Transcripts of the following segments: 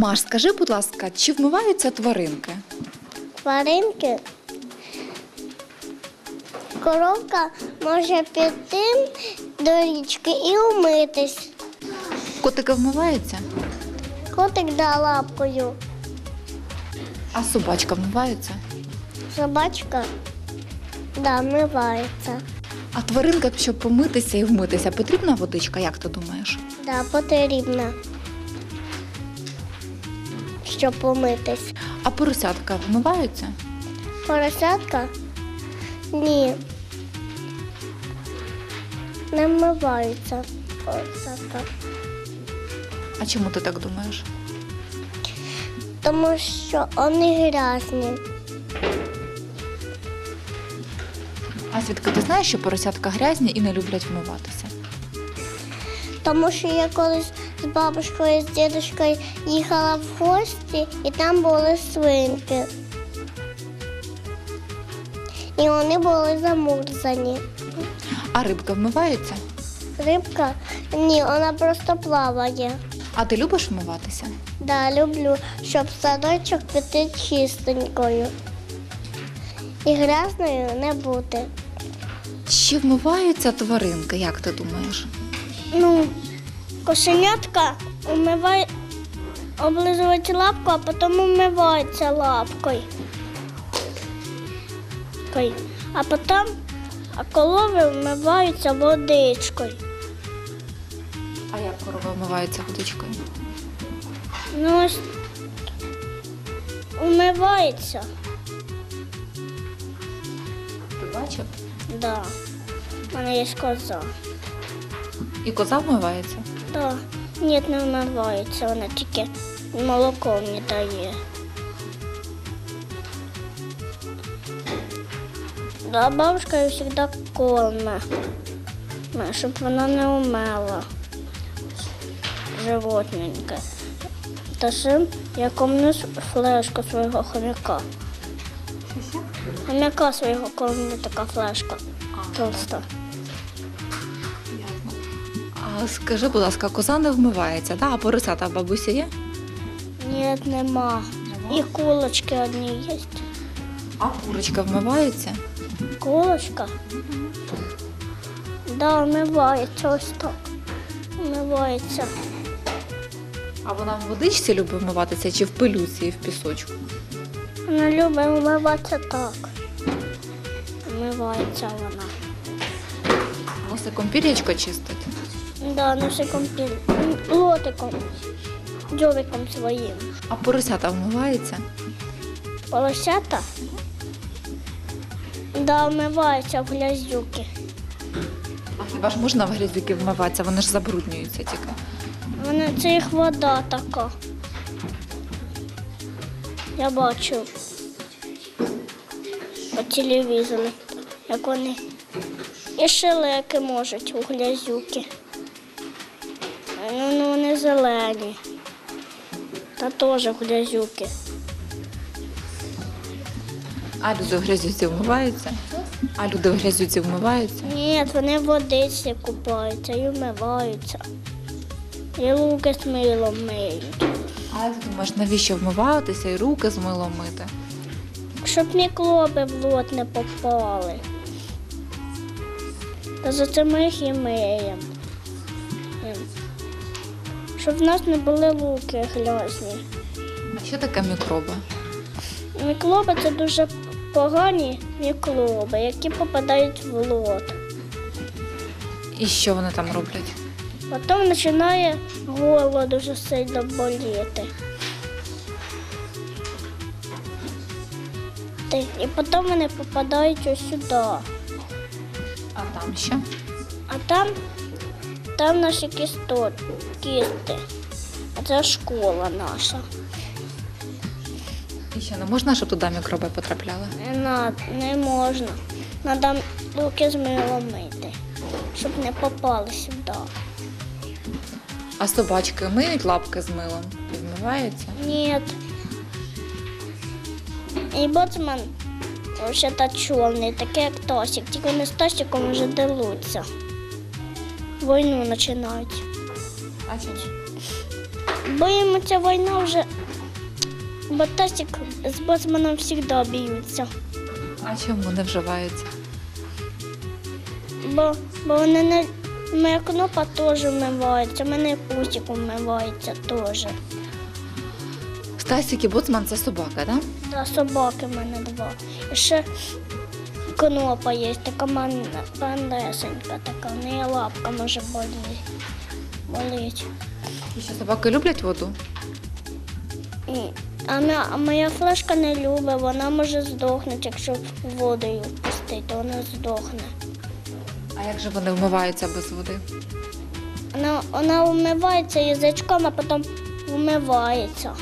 Маш, скажи, будь ласка, чи вмиваються тваринки? Тваринки. Коровка може піти до річки і умитись. Котики вмиваються, Котик да лапкою. а собачка вмивається. Собачка да, мивається. А тваринкам, щоб помитися і вмитися, потрібна водичка, як ти думаєш? Да, потрібно. Щоб помитись. А поросятка вмиваються? Поросятка? Ні. Не вмиваються поросятка. А чому ти так думаєш? Тому що вони грязні. А звідки ти знаєш, що поросятка грязні і не люблять вмиватися? Тому що я колись з бабушкою, з дідушкою їхала в гості, і там були свинки. І вони були замурзані. А рибка вмивається? Рибка ні, вона просто плаває. А ти любиш вмиватися? Да, люблю, щоб садочок піти чистенькою. І грязною не бути. Чи вмиваються тваринки, як ти думаєш? Ну, кошенятка умиває, облизують лапку, а потім умивається лапкою. А потім а корови вмиваються водичкою. А як корова вмивається водичкою? Ну ось умивається. Ти бачив? Да. У мене є коза. І коза вмивається? Да. Ні, не вмивається, вона тільки молоко мені дає. Да, бабушка її завжди корме, Ну, щоб вона не умела животненьке. Та ще я кормлю флешку свого хомяка. Хомяка свого кормлю така флешка. Толста. Скажи, будь ласка, коза не вмивається, да? а поросята в бабусі є? Ні, нема. І кулочки одні є. А курочка вмивається? Кулочка? Да, вмивається ось так. Вмивається. А вона в водичці любить вмиватися чи в пилюці і в пісочку? Вона любить вмиватися так. Вмивається вона. Носиком пір'ячко чистить. Да, носиком піль. Лотиком. Дзьобиком своїм. А поросята вмивається? Полосята? Да, вмивається в грязюки. А хіба ж можна в грязюки вмиватися? Вони ж забруднюються тільки. Вона це їх вода така. Я бачу по телевізору, як вони і шелеки можуть у грязюки. Ну, ну, вони зелені. Та теж грязюки. А люди в грязюці вмиваються? А люди в грязюці вмиваються? Ні, вони в водиці купаються і вмиваються. І луки з милом миють. А як ти думаєш, навіщо вмиватися і руки з милом мити? Щоб мікроби в рот не попали. Та за це ми їх і миємо. Щоб в нас не були луки грязні. Що таке мікроби? Мікроби це дуже погані мікроби, які попадають в рот. І що вони там роблять? Потім починає горло дуже сильно боліти. І потім вони попадають ось сюди. А там що? А там, там наші кісто, кісти. А це школа наша. І що, не можна, щоб туди мікроби потрапляли? Не, на, не можна. Треба руки з милом мити, щоб не попали сюди. А собачки миють лапки з милом і вмиваються? Ні. І боцман ще та чорний, такий як Тосик, тільки вони з Тосиком вже деруться. Війну починають. А чи? Боїмося війна вже, бо Тасік з боцманом завжди б'ються. А чому не вживаються? Бо, бо вони не. Моя кнопа теж вмивається, мене кусик вмивається теж. Стасік і боцман це собака, так? Та собаки в мене два. І ще кнопа є, така мандесенька, така, в неї лапка може що собаки люблять воду? І, а, моя, флешка не любить, вона може здохнути, якщо воду її впустити, то вона здохне. А як же вони вмиваються без води? Вона, вона вмивається язичком, а потім вмивається.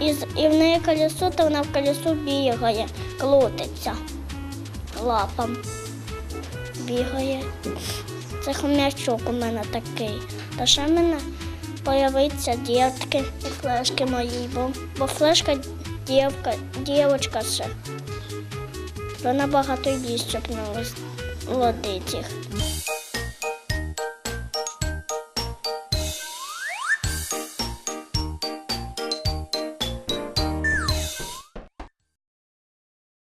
І, і в неї колесо, то вона в колесо бігає, крутиться лапом. Бігає. Це хомячок у мене такий. Та ще в мене появиться дітки і флешки мої, бо, бо флешка дівка, дівочка ще. Вона багато їсть, щоб не лодить їх.